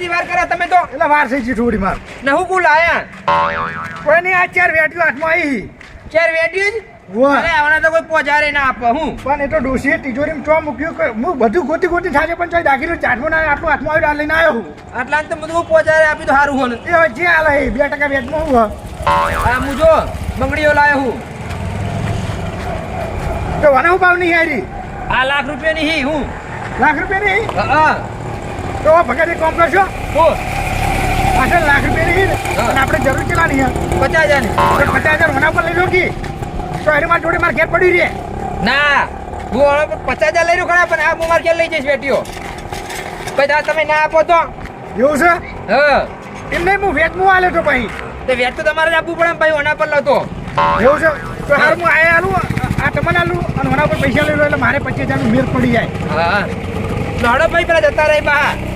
બધી વાર કરે તમે તો એટલે વાર થઈ ગઈ થોડી માર. ને હું કુલ આયા? કોઈ નહીં આ ચાર વેટ્યું હાથમાં આવી ચાર વેટ્યું જ? અરે આવના તો કોઈ પોજારે ના આપે હું? પણ એ તો તિજોરીમાં ચો મૂક્યું કે હું બધું ગોતી ગોતી થાય પણ ચોય દાખી ચાટમાં ના આટલું હાથમાં આવ્યું લઈને આવ્યો હું. આટલા તો બધું પોજારે આપી તો સારું હોને. એ જે હાલે એ બે ટકા વેચમાં હું આ હું જો બંગડીઓ હું. તો વને ભાવ નહીં હારી? આ લાખ રૂપિયાની હી હું. લાખ રૂપિયા નહીં હા. તો ભગત એક કામ કરશો? હો. પાછળ લાખ રૂપિયા નહીં અને આપણે જરૂર કેટલા નહીં પચાસ હજારની પચાસ હજાર મના પર લઈ લો કે. તો એની મારી જોડે મારે ઘેર પડી રહે ના હું હવે પચાસ હજાર લઈ રહ્યો ખરા પણ આ હું મારે ઘેર લઈ જઈશ બેટીઓ પછી તમે ના આપો તો. એવું છે? હા. એમ નહીં હું વેચમાં આલે તો પછી. તે વેચ તો તમારે જ આપવું પડે ભાઈ ઓના પર લો તો એવું છે? તો હાર હું. આ આલું આ તમને આલું અને વના પર પૈસા લઈ લો એટલે મારે પચીસ હજારનું મેર પડી જાય. હા. લડો ભાઈ પેલા જતા રહી બહાર હારું હારું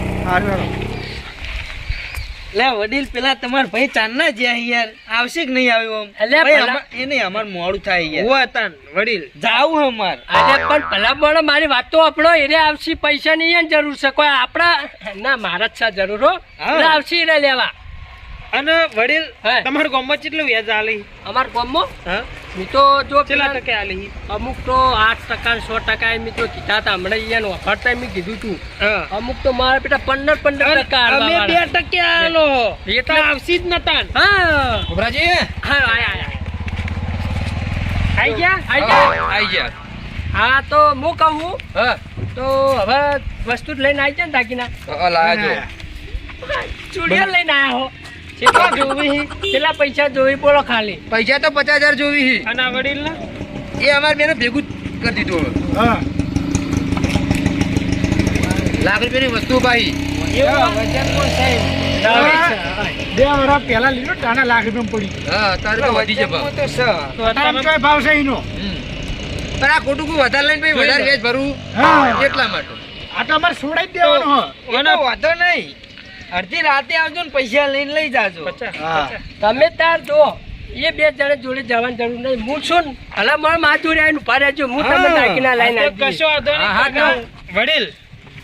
લે વડીલ પેલા તમાર ભાઈ ચાંદના જ્યાં યાર. આવશે કે નહીં આવ્યો પેલા- અમાર- એ નહીં અમાર મોડું થાય યાર. હું હતા વડીલ. જાવું અમાર. આજે પણ ભલા બળો મારી વાત તો આપણો એને આવશે પૈસા ની જરૂર છે. કોઈ આપણા ના મારા જ છે જરૂર હો. આવશે એને લેવા. અને વડીલ તમારું તમાર ગામમાં કેટલું વ્યાજ આલી? અમાર ગામમાં? હા. મેં તો જો કેટલા ટકે આલી. અમુક તો આઠ ટકા સો ટકા એમ તો કીધા હતા. હમણાં અહીંયા ટાઈમ મેં કીધું તું. અમુક તો મારા બેટા પંદર પંદર ટકા અમે બે ટકે આલો. એ તો આવશી જ નતા. હા. ઉભરાજી. હા આયા આયા. આઈ ગયા? આઈ ગયા. આઈ ગયા. હા તો હું કહું? હા. તો હવે વસ્તુ જ લઈને આવી જાય ને દાગીના લાયા જો. ચૂડિયા લઈને આયા હો. કેટલા જોવી કેટલા પૈસા જોવી બોલો ખાલી. પૈસા તો પચાસ હજાર જોવી હી. અને વડીલ ના? એ અમારે બેને ભેગું કરી દીધું હા. લાખ રૂપિયાની વસ્તુ ભાઈ. એવું વજનમાં સાહેબ. બે વર્ષ પહેલા લીધો તાના લાખ રૂપિયા પડી. હા તારે તો વધી છે ભાવ. તો સ તો તારા અત્યારે ચોય ભાવ છે એનો? પણ આ ખોટું કોઈ વધારે લઈને પછી વધારે વેચ ભરવું એટલા માટે. આ તો અમારે છોડાઈ જ દેવાનો વાંધો નહીં. અડધી રાતે આવજો ને પૈસા લઈને લઈ જાજો. તમે તાર જો એ બે જણા જોડે જવાની જરૂર નહીં. હું છું ને હલા મારા મા જોડે આવીને ઊભા રહેજો. હું તમને દાગીના લઈને. કશો વાંધો નહીં. વડીલ.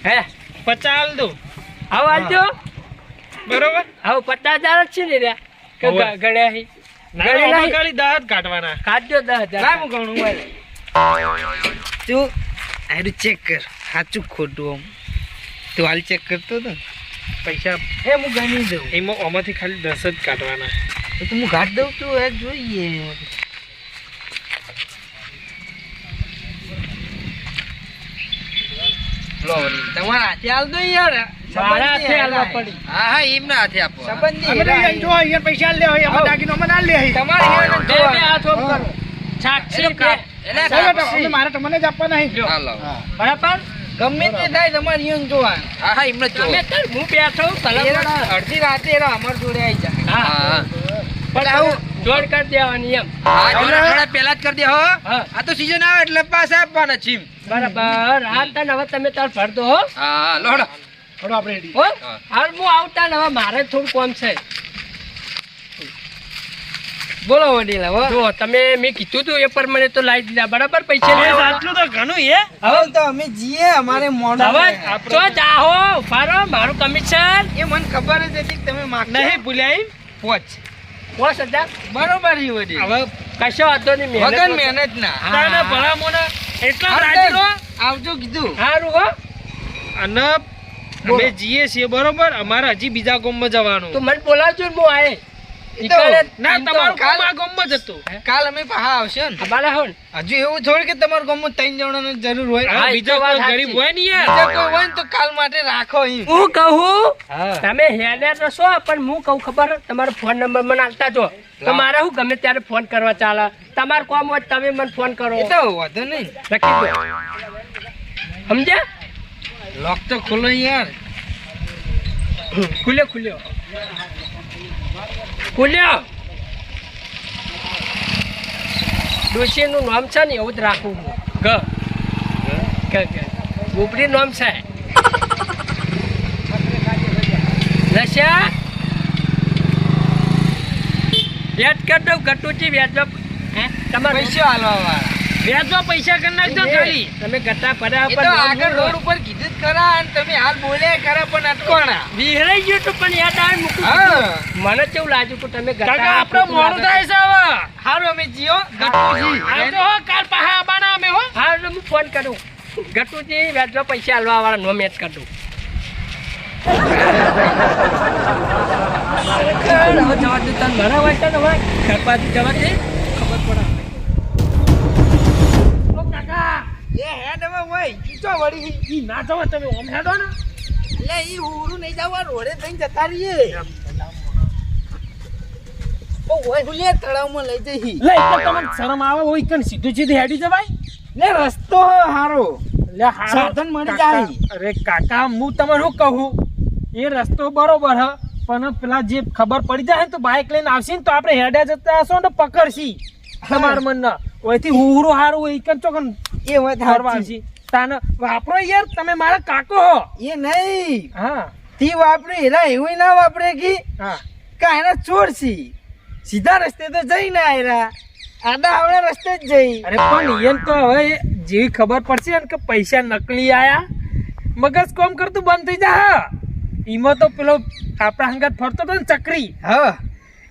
હે? પચાસ આલ દો આવો આવજો બરોબર? આવો પચાસ હજાર જ છે ને રે. કે હોવે. ગણ્યા હી. ના ગણી આમાં નહીં. ખાલી દસ કાઢવાના. કાઢજો દસ હજાર લાવ હું ગણું તું આરું ચેક કર. સાચું ખોટું આમ? તું હાલ ચેક કરતો હતો ને? પૈસા એ હું ગણી દઉં એમાં આમાંથી ખાલી દસ જ કાઢવાના. તો હું ઘાટ દઉં તો એ જોઈએ? તમારા હાથે હાલ દો યાર. મારા હાથે હાલવા પડી. હા હા એમના હાથે આપો. સંબંધી અમે તો જો અહીંયા પૈસા લે હોય એમાં દાગીનો અમે ના લે તમારે હેરાન બે બે જોવાનું. હાથ ઓમ કરો સાક્ષી એટલે એટલે ચાલો તો કાપસી. અમને મારે તમને જ આપવા નહીં હાલો બરાબર? ગમે તે થાય તમારે યંગ જોવાનું. હા હા એમને જો જોવો. તમે તાર હું બેઠો સલામત. અડધી રાતે એરા અમાર જોડે આવી જાય હા હા. પણ આવું જોડ કરી દેવાની એમ. હા જોડે થોડા પહેલા જ કરી દે હો. હા. આ તો સીઝન આવે એટલે પાસે આપવાના છે એમ. બરાબર. હા તને હવે તમે તાર ફરદો હો. હા હા લોડો થોડો આપણે હો. હાલ હું આવતા ને હવે મારે થોડું કોમ છે. બોલો વડીલ હવે? જો તમે મેં કીધું તું એ પર મને તો લાવી દીધા બરાબર? પૈસા લે આટલું તો ઘણું એ હવે તો અમે જીએ અમારે મોડા હવે તો જાહો ફારો મારું કમિશન. એ મને ખબર જ હતી કે તમે માગતા નહીં ભૂલાઈ પોચ. પોચ હજાર. બરોબર ઈ વડીલ. હવે કશો વાંધો નહીં મહેનત વગર મહેનત ના. તારા ભલા મોના એટલા રાજી આવજો કીધું. સારું હો. અને અમે જીએ છીએ બરોબર? અમારે હજી બીજા ગામમાં જવાનું. તો મને બોલાવજો ને હું આયે ના તમારું કાલ- આ ગામમાં જ હતું. કાલ અમે આવશે ને. હજુ એવું થોડું કે તમારા ગામમાં ત્રણ જણાની જરૂર હોય. હા, બીજો વાત કોઈ ગરીબ હોય ને યાર. બીજો કોઈ હોય ને તો કાલ માટે રાખો હું કહું તમે હેડે તો છો પણ હું કહું ખબર તમારો ફોન નંબર મને આલતા જો. તો મારે હું ગમે ત્યારે ફોન કરવા ચાલે. તમારે કોમ હોય તમે મને ફોન કરો. એ તો વાંધો નહીં. દો. સમજ્યા? લોક તો ખુલ્લો યાર. ખુલ્યો ખુલ્યો. ખુલ્યો ડોશીનું નામ છે ને એવું જ રાખવું. ગ ગ ગ નામ છે. નશા વેટ કરી દઉં ગટુચી વેચવા તમારે પૈસા હાલવા વાળા. વ્યાજો પૈસા કરી નાખજો ખાલી તમે ગટ્ટા પડ્યા પર આગળ રોડ ઉપર કીધું જ ખરા અને તમે હાલ બોલ્યા ખરા પણ અટકોણા વિહરાઈ ગયું તો પણ યાદ આવે મૂકું મને કેવું લાગ્યું કે તમે ગતા આપણો મોડું થાય છે હવે. હારું અમે જીઓ. ગટુજી હા. આવજો હો કાલ પાહા આવવાના અમે હો. હા એટલે હું ફોન કરું. ગટુજી વ્યાજમાં પૈસા હાલવા વાળા નો મેચ કરું જવા દે તને ઘણા ને જવા દે ખબર પડે ઓ કાકા એ હેડ હવે ઓય વળી ઈ ના જવા તમે ઓમ હેડો ને. એટલે ઈ હુરું નહીં જવા રોડે થઈને જતા રહીએ. ઓય તળાવમાં લઈ જઈ લે તમને શરમ આવે ઓય કન સીધું સીધું હેડી જવાય? લે રસ્તો હારો. લે સાધન મળી જાય. અરે કાકા હું તમને શું કહું? એ રસ્તો બરોબર હ પણ પેલા જે ખબર પડી જાય ને તો બાઇક લઈને આવશે ને તો આપણે હેડે જતા હશો ને પકડશી તમારા મનના ઓયથી હુરું હારું હોય કન ચોકન એ વાત હારવા. આવશે. તાને વાપરો યાર તમે મારા કાકો હો. એ નહીં. હા. તી વાપરે એના એવું ના વાપરે કે? હા. કા એના ચોર છી? સીધા રસ્તે તો જઈ ના આયરા. આડા આવડા રસ્તે જ જઈ. અરે પણ એમ તો હવે જેવી ખબર પડશે ને કે પૈસા નકલી આયા મગજ કોમ કરતું બંધ થઈ જા ઈમાં તો પેલો આપણા હંગાત ફરતો હતો ને ચકરી. હા.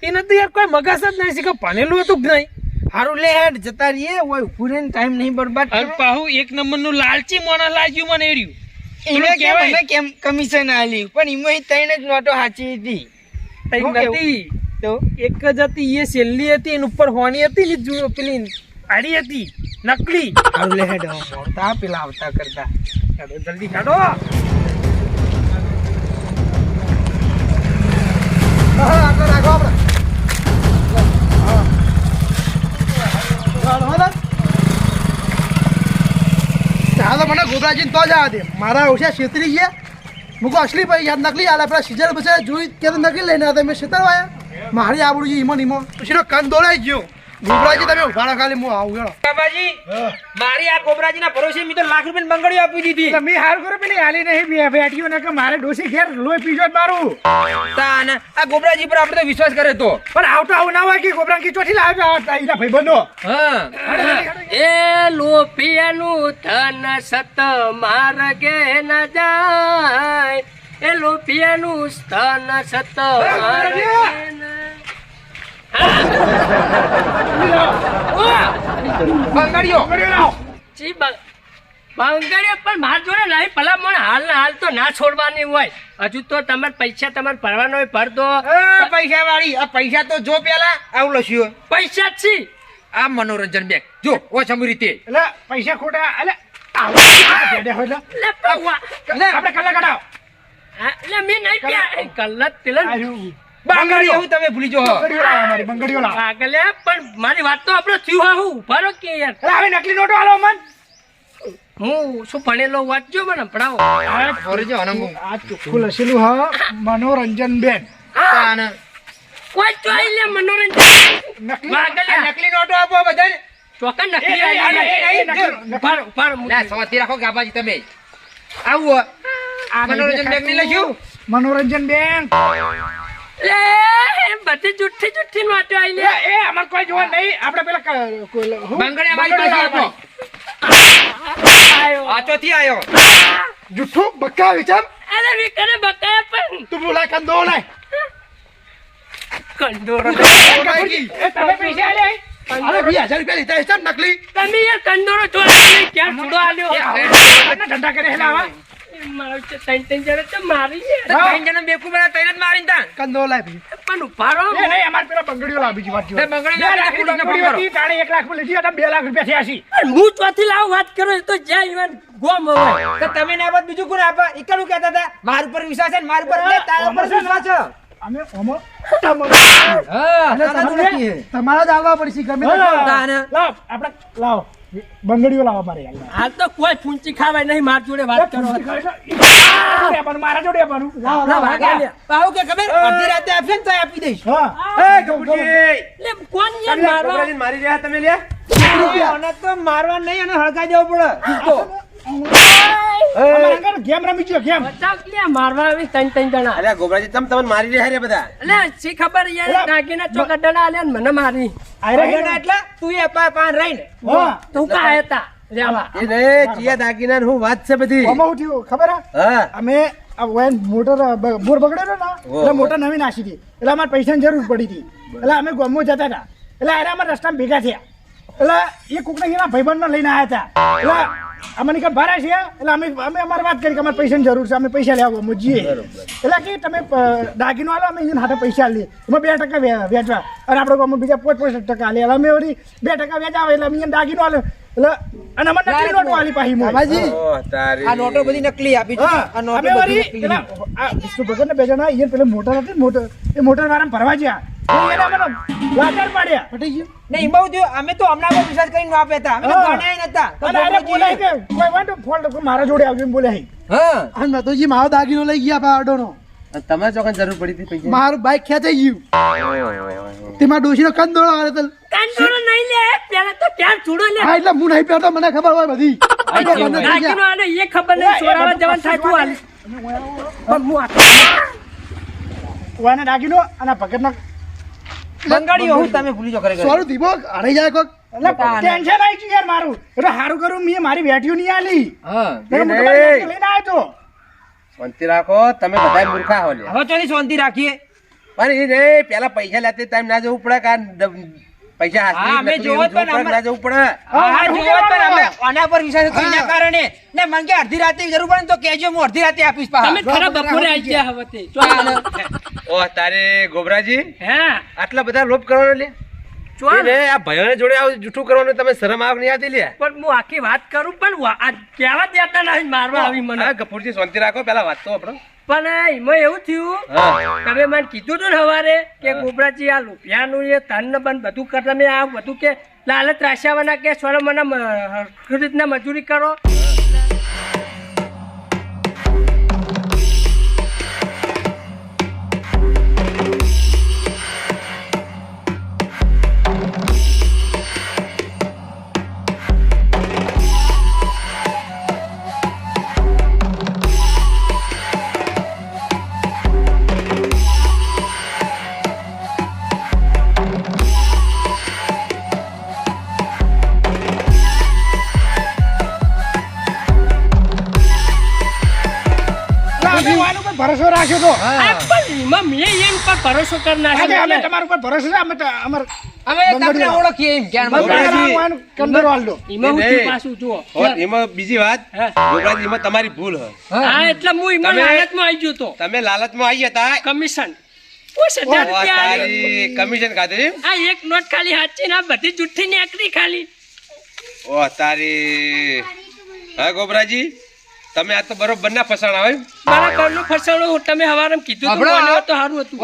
એને તો યાર કોઈ મગજ જ નહીં શીખો ભણેલું હતું જ નહીં? હારું લે હેડ જતા રહીએ. ઓય ઉભું ટાઈમ નહીં બરબાદ અરે પાહુ એક નંબરનું લાલચી મોણા લાગ્યું મને એર્યું એને કે મને કેમ કમિશન આલી? પણ એમાં ત્રણ જ નોટો સાચી હતી. શું નથી. તો? એક જ હતી એ છેલ્લી હતી એની ઉપર હોની હતી જુ- પેલી આડી હતી નકલી. હારું લે હેડ મોડતા પેલા આવતા કરતા. કાઢો, જલ્દી કાઢો. હાલો મને ગોબરાજી તો જ આવવા દે મારા ઓછા છેતરી ગયા. મૂકો અસલી ભાઈ યાદ નકલી આલે. પેલા સીઝર પછી જોઈ કે નકલી લઈને આવ્યા મેં છેતરવાયા મારી આબરૂ ઈમો ઈમો પછી કાન દોડાઈ ગયો. ગોબરાજી તમે ઊભા રહો ખાલી હું આવું હેડો. બાબાજી મારી આ કોબરાજીના ભરોસે મેં તો લાખ રૂપિયા બંગડીઓ આપી દીધી. તમે હાર કરો પેલી હાલી નહીં બેઠીઓ ને કે મારે ડોસી ઘેર લોહી પીજો જ મારું. તાન આ ગોબરાજી પર આપણે તો વિશ્વાસ કરે તો. પણ આવતો આવું ના હોય કે ગોબરા કી ચોથી લાવ્યા હતા એના ભાઈબંધો. હા. એ લોપિયાનું ધન સત માર્ગે ના જાય. એ લોપિયાનું સ્થાન સત માર્ગે ન બંગડીઓ જી બંગડીઓ પણ માર જોડે નહીં પેલા મને હાલ ને હાલ તો ના છોડવાની હોય. હજુ તો તમારે પૈસા તમારે ભરવાનો હોય ભર દો. પૈસા વાળી આ પૈસા તો જો પેલા આવું લસ્યું પૈસા જ છી. આ મનોરંજન બેગ જો ઓ સમુ રીતે એટલે પૈસા ખોટા એટલે આપણે કલાક કાઢાવ. હા, મેં નહીં પ્યા. એ કલાક પેલા આર્યું. બંગડી એવું તમે ભૂલી જો બંગડીઓ લાવો અમારી બંગડીઓ લાવો. પણ મારી વાત તો આપણો થયું હા હું. ભરો કે યાર. હવે નકલી નોટો આલો મન હું શું ભણેલો વાંચજો મને ભણાવો. ફરજો અને હું આ ચોખ્ખું લખેલું હા મનોરંજન બેન કોઈ ચોઈ લે મનોરંજન. નકલી. નકલી નોટો આપો બધાને. ચોકન નકલી રાખો ગાબાજી તમે. આવું મનોરંજન બેંકની લખ્યું? મનોરંજન બેન લે, બધી જુઠ્ઠી જુઠ્ઠી નોટો આવી લે. એ અમાર કોઈ જોવા નહીં. આપણે પેલા બંગડે લ- અમારી પાસે હતો આયો. આ ચોથી આયો. જુઠ્ઠો? બક્કા વિચાર અરે વિકરે બક્કા પણ. તું બોલા કંદો ને કંદો કંદોરો એ તમે પૈસા આલ્યા અરે વીસ હજાર રૂપિયા લીધા હિસાબ નકલી? તમે યાર કંદોરો ચોરી ક્યાં છૂડો આલ્યો? ધંધા કરે હેલા તમે ના બાદ બીજું કોણ આપે એકલું કહેતા હતા? માર ઉપર વિશ્વાસ છે ને માર ઉપર લે તારા પર વિશ્વાસ છે. અમે ઓમો તમારે- જ આવવા પડશે ગમે. લાવ, આપણે લાવો. બંગડીઓ લાવવા મારે યાર. હાલ તો કોઈ ફૂંચી ખાવાય નહીં માર જોડે વાત કરો. આપવાનું, મારા જોડે. આવું કે ખબર? અડધી રાતે આપશે ને તો આપી દઈશ. હા. એ ગબુજી લે કોણ યાર મારવા મારી? રહ્યા તમે લે રૂપિયા. તો મારવા નહીં અને હળગાઈ દેવો પડે. ગેમ રમી ગયો, ગેમ. બચાવ મારવા આવી ત્રણ ત્રણ જણા? અલ્યા ગોબરાજી તમે તમને મારી રહ્યા રે બધા? શી ખબર યાર દાગીના ચોકડડા આલ્યા ને મને મારી. એટલે તું એ પા પાન રહીને. હા. તું કા આયા તા રેવા એ ને ચિયા દાગીના હું વાત છે બધી? શું થયું ખબર હા? અમે આ વાયન મોટર બોર બગડેલો ને એટલે મોટર નવી નાસી હતી. એટલે અમારે પૈસાની જરૂર પડી હતી. એટલે અમે ગોમો જતા હતા. એટલે અરે અમારા રસ્તામાં ભેગા થયા. એટલે એ કોકને એના ભાઈબંધને લઈને આવ્યા હતા. એટલે અમને કે ભાડા છે એટલે અમે અમે અમારે વાત કરી કે અમારે પૈસાની જરૂર છે અમે પૈસા લેવા અમે જઈએ એટલે કે તમે દાગીનો આલો અમે એને હાથે પૈસા લઈએ. એમાં બે ટકા વ્યા- વ્યાજવા. અને આપણે ગામમાં બીજા પાંચ પાંચ ટકા એટલે અમે વળી બે ટકા વ્યાજ આવે એટલે અમે એને દાગીનો આલો. એટલે અને અમે નકલી નોટો આલી પાછી મો બાજી આ નોટો બધી નકલી આપી છે. આ નોટો બધી નકલી. આ વિષ્ણુ ભગવાનના બે જણા અહીંયા પેલા મોટર હતી મોટર એ મોટર વાળાને ભરવા ગયા તો એને મને લાચાર પાડ્યા. પટી ગયું નહીં બહુ થયું અમે તો હમણાં પર વિશ્વાસ કરીને વાપર્યા હતા. અમે તો ગણ્યા નતા. તો અને આને કે કોઈ વાંધો ફોન મારા જોડે આવજો એમ બોલે હા. અને નતોજી મારો દાગીનો લઈ ગયા પાડોનો અને તમારે ચોકન જરૂર પડી હતી પૈસા મારું બાઈક ખેંચાઈ ગયું. તેમાં ડોશીનો કંદ આવે તો કાંટોળો નહીં લે પેલા તો ક્યાં છોડો લે? હા એટલે હું નહીં પહેરતો મને ખબર હોય બધી. એટલે બંધ થઈ નાખીનો ગયા. આને એ ખબર નહીં છોડાવવા જવાનું થાય તું હાલ. પણ હું આ વાને ડાકીનો અને ભગતનો બંગાળીઓ હું તમે ભૂલી જો કરે સોરું દીબો અરે જાય કોક. એટલે ટેન્શન આવી ગયું યાર મારું. એટલે સારું કરું મેં મારી બેટીઓ નહીં આલી. હા. લઈને આવ્યો તો. શાંતિ રાખો તમે બધા મૂર્ખા હો લ્યા. હવે તો શાંતિ રાખીએ. પણ એ રે પેલા પૈસા લેતે ટાઈમ ના જવું પડે કા પૈસા હા, અમે જોવો પણ અમે ના જવું પડે. હા જોવો પણ અમે આના પર વિશ્વાસ હતો એના કારણે. ને મંગે અડધી રાતે જરૂર પડે તો કેજો હું અડધી રાતે આપીશ પા તમે ખરા બપોરે આવી ગયા હવે તે. ચોલ. ઓહ તારે ગોબરાજી હે? આટલા બધા લોભ કરવાનો લે. એ આ ભાઈઓને જોડે આવું જૂઠું કરવાનું તમે શરમ આવ નહીં આવતી લે? પણ હું આખી વાત કરું પણ આ કહેવા દેતા નહીં મારવા આવી મને. ગફુરજી શાંતિ રાખો પેલા વાત તો આપણો પણ એમાં એવું થયું તમે મને કીધું હતું ને સવારે કે ગોબરાજી આ રૂપિયાનું એ ધન ને બન બધું કર તમે આ બધું કે લાલચ રાશાવાના કે સ્વરમ મને રીતના મજૂરી કરો. ભરોસો રાખ્યો તો? પણ એમાં મેં એમ પર ભરોસો કરી નાખ્યો અમે તમારા ઉપર ભરોસો છે અમે અમાર અમે તમને ઓળખીએ એમ કે આમાં બંગાળી ઓળખીએ. વાનું કંદરો આલ દો એમાં હું પાછું જુઓ. એમાં બીજી વાત હા. એમાં તમારી ભૂલ હ. હા એટલે હું એમાં તમે- લાલચમાં આવી ગયો તો. તમે લાલચમાં આવી હતા કમિશન. કમિશન એમ? આ એક નોટ ખાલી હાચી ના બધી જુઠ્ઠી નીકળી ખાલી. ઓ તારી હા ગોબરાજી તમે આ તો બરોબર ના ફસાણા હોય. મારા ઘરનું ફસાણું તમે હવારે કીધું હતું તો સારું હતું.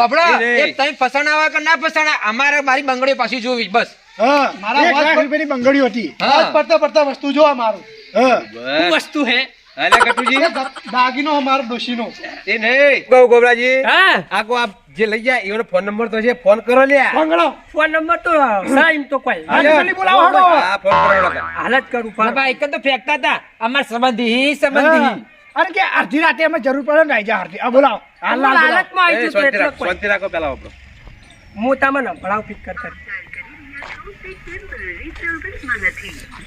એ તમે ફસાણાવા કે ના ફસાણા અમારે મારી બંગડી પાછી જોવી બસ. હા મારા લાખ રૂપિયાની બંગડી હતી. આજ પડતા પડતા વસ્તુ જો અમારું હા. વસ્તુ હે. હાલે કટુજી. દાગીનો અમારો ડોશીનો. એ નહીં. કહું ગોબરાજી. હા. આખો આ જે લઈ જાય એનો ફોન નંબર તો છે ફોન કરો લ્યા. બંગડો ફોન નંબર તો ના તો કોઈ. જલ્દી બોલાવો હડો હા ફોન કરો હાલત કરું પણ ભાઈ એક તો ફેંકતા હતા. અમાર સંબંધી સંબંધી. અરે કે અડધી રાતે અમે જરૂર પડે ને આઈ જા અડધી. આ બોલાવો. હાલત એ આવી શાંતિ એટલે શાંતિ રાખો પેલા વાપરો. હું તમને ભણાવ ફિટ કર કર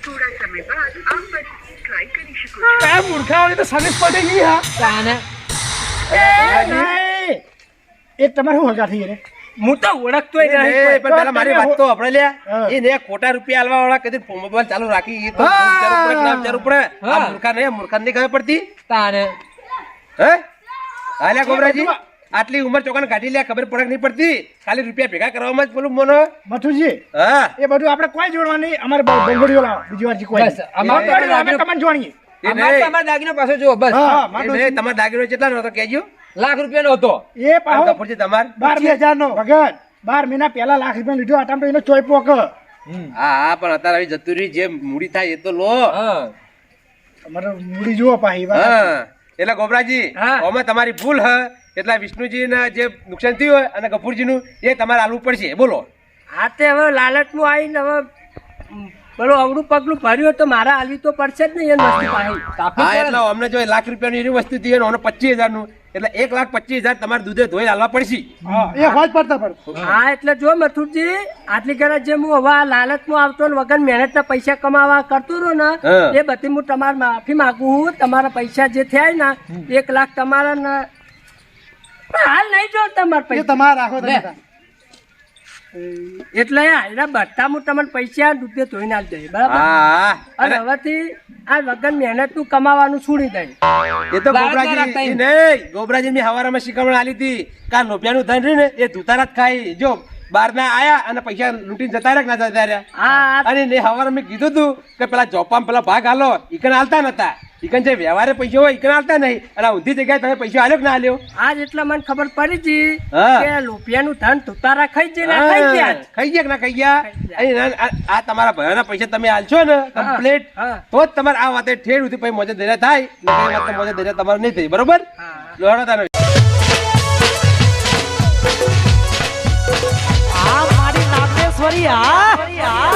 થોડા સમય બાદ આપ ફરીથી ટ્રાય કરી શકો છો મૂર્ખાઓની તો સર્વિસ પડી ગઈ હા. એ નહીં. એક તમારે શું હલકા થઈ રે? હું તો ઓળખતો નહીં નહીં, પણ પેલા મારી વાત તો આપણે લે એ ને ખોટા રૂપિયા આલવા વાળા કદી મોબાઈલ ચાલુ રાખી. એ તો. વિચારવું પડે કે ના આ મૂર્ખા નહીં મૂર્ખા નહીં ખબર પડતી? તારે હે? હાલ્યા ગોબરાજી. આટલી ઉંમર ચોકન કાઢી લે ખબર પડક નહીં પડતી? ખાલી રૂપિયા ભેગા કરવામાં જ બોલું મોનો. મથુજી હા. એ બધું આપણે કોઈ જોડવાની અમારે બંગડીઓ લાવો. બીજી વાર કોઈ. બસ, અમારે તો અમે દાગીનો- તમને જોણીએ એ નહીં. અમારા દાગીનો પાછો જો બસ. એ તમારા દાગીનો કેટલા નતો કહેજો. લાખ રૂપિયાનો હતો. એ પાહો કપૂરજી તમાર? બાર બે હજાર નો ભગત બાર મહિના પહેલા લાખ રૂપિયા લીધો આટામ તો એનો ચોઈપો પોક. હા હા પણ અત્યારે આવી જતું રહ્યું જે મૂડી થાય એ તો લો. તમારે મૂડી જુઓ પાહી વાત. હા. એટલે ગોબરાજી હા. આમાં તમારી ભૂલ હ. એટલે વિષ્ણુજી જે નુકસાન થયું હોય અને કપૂરજીનું એ તમારે આલવું પડશે બોલો. હા તે હવે લાલચમાં આવીને હવે ઉમ, અવડું પગલું ભર્યું તો મારા આલવી તો પડશે જ નહીં એ વસ્તુ હા એટલે અમને જો લાખ રૂપિયાની એની વસ્તુ હતી અને પચીસ હજારનું એટલે એક લાખ પચીસ હજાર તમારે દૂધે ધોઈ હાલવા પડશે. હા એ હોજ પડતા પડતા હા એટલે જો મથુરજી આટલી ઘરે જે હું હવે આ લાલચમાં આવતો ને વગર મહેનતના પૈસા કમાવા કરતો રહ્યો ને એ બધી હું તમારે માફી માંગુ છું. તમારા પૈસા જે થયા ને એક લાખ તમારા ને હાલ નહીં જો તમારા પૈસા તમારે રાખો. એટલે એના બધા હું તમને પૈસા દૂધે ધોઈને આપી દઈ બરાબર? અને હવેથી આ વગર મહેનતનું કમાવાનું છોડી દઈ એ તો ગોબરાજી ઈ નહીં ગોબરાજી ની હવારામાં શીખવણ આલી હતી. કા લોપિયાનું ધન રહ્યું ને એ ધુતારા જ ખાઈ. જો બાર ના આયા અને પૈસા લૂંટીને જતા રહ્યા કે ના જતા રહ્યા? આ અને ને હવારે મેં કીધું તું કે પેલા જોપામાં પેલા ભાગ હાલો ઈકન હાલતા નતા. ઈકન જે વ્યવહારે પૈસા હોય ઈકન આલતા નહીં. અને ઊંધી જગ્યાએ તમે પૈસા આલ્યો કે ના આલ્યો? આજ એટલે મને ખબર પડી જી કે રૂપિયાનું ધન તુતારા ખાઈ જઈને ખાઈ ગયા ખાઈ ગયા કે ના ખાઈ ગયા? આ- આ તમારા ભયાના પૈસા તમે આલશો ને કમ્પ્લીટ તો જ તમારે આ વાતે ઠેર સુધી પછી મોજે દરિયા થાય. એ વાત મોજે દરિયા તમારે નહીં થઈ બરોબર? લોહાડો તારે. આ મારી નાગેશ્વરી હા.